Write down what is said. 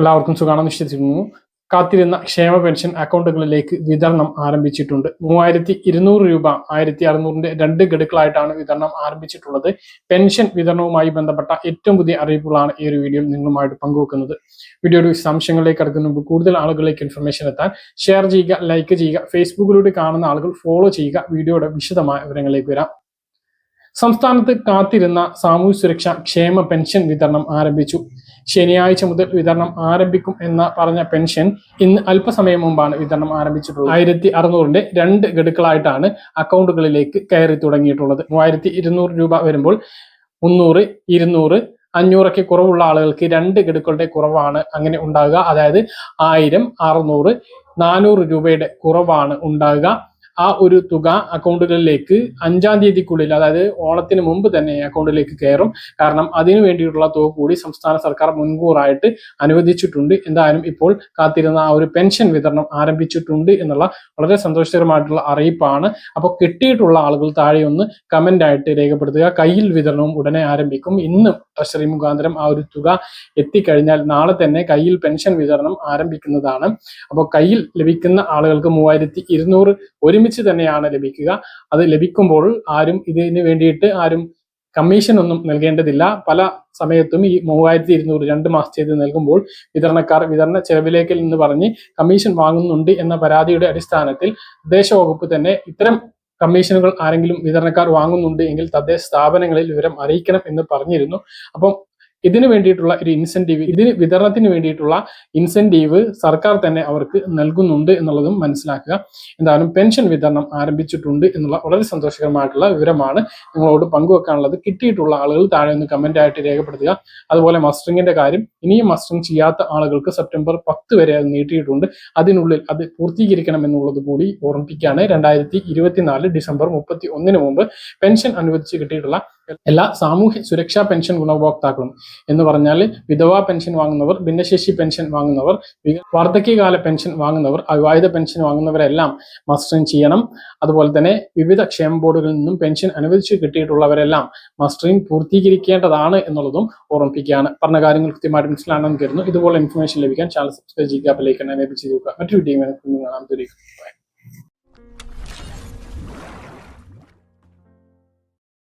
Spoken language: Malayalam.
എല്ലാവർക്കും സുഖാണെന്ന് വിശ്വസിക്കുന്നു. കാത്തിരുന്ന ക്ഷേമ പെൻഷൻ അക്കൗണ്ടുകളിലേക്ക് വിതരണം ആരംഭിച്ചിട്ടുണ്ട്. മൂവായിരത്തി ഇരുന്നൂറ് രൂപ ആയിരത്തി അറുന്നൂറിന്റെ രണ്ട് ഗഡുക്കളായിട്ടാണ് വിതരണം ആരംഭിച്ചിട്ടുള്ളത്. പെൻഷൻ വിതരണവുമായി ബന്ധപ്പെട്ട ഏറ്റവും പുതിയ അറിയിപ്പുകളാണ് ഈ ഒരു വീഡിയോയിൽ നിങ്ങളുമായിട്ട് പങ്കുവെക്കുന്നത്. വീഡിയോയുടെ വിശദാംശങ്ങളിലേക്ക് കടക്കുന്ന മുമ്പ് കൂടുതൽ ആളുകളിലേക്ക് ഇൻഫർമേഷൻ എത്താൻ ഷെയർ ചെയ്യുക ലൈക്ക് ചെയ്യുക ഫേസ്ബുക്കിലൂടെ കാണുന്ന ആളുകൾ ഫോളോ ചെയ്യുക വീഡിയോയുടെ വിശദമായ വിവരങ്ങളിലേക്ക് വരാം. സംസ്ഥാനത്ത് കാത്തിരുന്ന സാമൂഹ്യ സുരക്ഷ ക്ഷേമ പെൻഷൻ വിതരണം ആരംഭിച്ചു. ശനിയാഴ്ച മുതൽ വിതരണം ആരംഭിക്കും എന്ന പറഞ്ഞ പെൻഷൻ ഇന്ന് അല്പസമയം മുമ്പാണ് വിതരണം ആരംഭിച്ചിട്ടുള്ളത്. ആയിരത്തി അറുന്നൂറിന്റെ രണ്ട് ഗഡുക്കളായിട്ടാണ് അക്കൗണ്ടുകളിലേക്ക് കയറി തുടങ്ങിയിട്ടുള്ളത്. മൂവായിരത്തി ഇരുന്നൂറ് രൂപ വരുമ്പോൾ മുന്നൂറ് ഇരുന്നൂറ് അഞ്ഞൂറൊക്കെ കുറവുള്ള ആളുകൾക്ക് രണ്ട് ഗഡുക്കളുടെ കുറവാണ് അങ്ങനെ ഉണ്ടാകുക. അതായത് ആയിരം അറുന്നൂറ് നാനൂറ് രൂപയുടെ കുറവാണ് ഉണ്ടാകുക. ആ ഒരു തുക അക്കൗണ്ടുകളിലേക്ക് അഞ്ചാം തീയതിക്കുള്ളിൽ അതായത് ഓണത്തിന് മുമ്പ് തന്നെ അക്കൗണ്ടിലേക്ക് കയറും. കാരണം അതിനു വേണ്ടിയിട്ടുള്ള തുക കൂടി സംസ്ഥാന സർക്കാർ മുൻകൂറായിട്ട് അനുവദിച്ചിട്ടുണ്ട്. എന്തായാലും ഇപ്പോൾ കാത്തിരുന്ന ആ ഒരു പെൻഷൻ വിതരണം ആരംഭിച്ചിട്ടുണ്ട് എന്നുള്ള വളരെ സന്തോഷകരമായിട്ടുള്ള അറിയിപ്പാണ്. അപ്പോൾ കിട്ടിയിട്ടുള്ള ആളുകൾ താഴെ ഒന്ന് കമന്റ് ആയിട്ട് രേഖപ്പെടുത്തുക. കയ്യിൽ വിതരണവും ഉടനെ ആരംഭിക്കും. ഇന്ന് ട്രഷറി മുഖാന്തരം ആ ഒരു തുക എത്തിക്കഴിഞ്ഞാൽ നാളെ തന്നെ കയ്യിൽ പെൻഷൻ വിതരണം ആരംഭിക്കുന്നതാണ്. അപ്പോൾ കയ്യിൽ ലഭിക്കുന്ന ആളുകൾക്ക് മൂവായിരത്തി ഇരുന്നൂറ് ഒരുമിച്ച് തന്നെയാണ് ലഭിക്കുക. അത് ലഭിക്കുമ്പോൾ ആരും ഇതിന് വേണ്ടിയിട്ട് ആരും കമ്മീഷൻ ഒന്നും നൽകേണ്ടതില്ല. പല സമയത്തും ഈ മൂവായിരത്തി ഇരുന്നൂറ് രണ്ട് മാസത്തേത് നൽകുമ്പോൾ വിതരണക്കാർ വിതരണ ചെലവിലേക്ക് നിന്ന് പറഞ്ഞ് കമ്മീഷൻ വാങ്ങുന്നുണ്ട് എന്ന പരാതിയുടെ അടിസ്ഥാനത്തിൽ തദ്ദേശ വകുപ്പ് തന്നെ ഇത്തരം കമ്മീഷനുകൾ ആരെങ്കിലും വിതരണക്കാർ വാങ്ങുന്നുണ്ട് എങ്കിൽ തദ്ദേശ സ്ഥാപനങ്ങളിൽ വിവരം അറിയിക്കണം എന്ന് പറഞ്ഞിരുന്നു. അപ്പം ഇതിന് വേണ്ടിയിട്ടുള്ള ഒരു ഇൻസെന്റീവ് ഇതിന് വിതരണത്തിന് വേണ്ടിയിട്ടുള്ള ഇൻസെന്റീവ് സർക്കാർ തന്നെ അവർക്ക് നൽകുന്നുണ്ട് എന്നുള്ളതും മനസ്സിലാക്കുക. എന്തായാലും പെൻഷൻ വിതരണം ആരംഭിച്ചിട്ടുണ്ട് എന്നുള്ള വളരെ സന്തോഷകരമായിട്ടുള്ള വിവരമാണ് നിങ്ങളോട് പങ്കുവെക്കാനുള്ളത്. കിട്ടിയിട്ടുള്ള ആളുകൾ താഴെ ഒന്ന് കമന്റ് ആയിട്ട് രേഖപ്പെടുത്തുക. അതുപോലെ മസ്റ്ററിങ്ങിന്റെ കാര്യം ഇനിയും മസ്റ്ററിങ് ചെയ്യാത്ത ആളുകൾക്ക് സെപ്റ്റംബർ പത്ത് വരെ അത് നീട്ടിയിട്ടുണ്ട്. അതിനുള്ളിൽ അത് പൂർത്തീകരിക്കണം എന്നുള്ളത് കൂടി ഓർമ്മിപ്പിക്കുകയാണ്. രണ്ടായിരത്തി ഇരുപത്തിനാല് ഡിസംബർ മുപ്പത്തി ഒന്നിന് മുമ്പ് പെൻഷൻ അനുവദിച്ച് കിട്ടിയിട്ടുള്ള എല്ലാ സാമൂഹ്യ സുരക്ഷാ പെൻഷൻ ഗുണഭോക്താക്കളും എന്ന് പറഞ്ഞാൽ വിധവാ പെൻഷൻ വാങ്ങുന്നവർ ഭിന്നശേഷി പെൻഷൻ വാങ്ങുന്നവർ വാർദ്ധക്യകാല പെൻഷൻ വാങ്ങുന്നവർ അവിവാഹിത പെൻഷൻ വാങ്ങുന്നവരെല്ലാം മസ്റ്ററിങ് ചെയ്യണം. അതുപോലെ തന്നെ വിവിധ ക്ഷേമ ബോർഡുകളിൽ നിന്നും പെൻഷൻ അനുവദിച്ചു കിട്ടിയിട്ടുള്ളവരെല്ലാം മസ്റ്ററിങ് പൂർത്തീകരിക്കേണ്ടതാണ് എന്നുള്ളതും ഓർമ്മിപ്പിക്കുകയാണ്. പറഞ്ഞ കാര്യങ്ങൾ കൃത്യമായിട്ട് മനസ്സിലാണെന്ന് കരുതുന്നു. ഇതുപോലെ ഇൻഫർമേഷൻ ലഭിക്കാൻ ചാനൽ സബ്സ്ക്രൈബ് ചെയ്യുക ബെല്ലൈക്കൺ എനേബിൾ ചെയ്യുക മറ്റൊരു വീഡിയോ കാണാൻ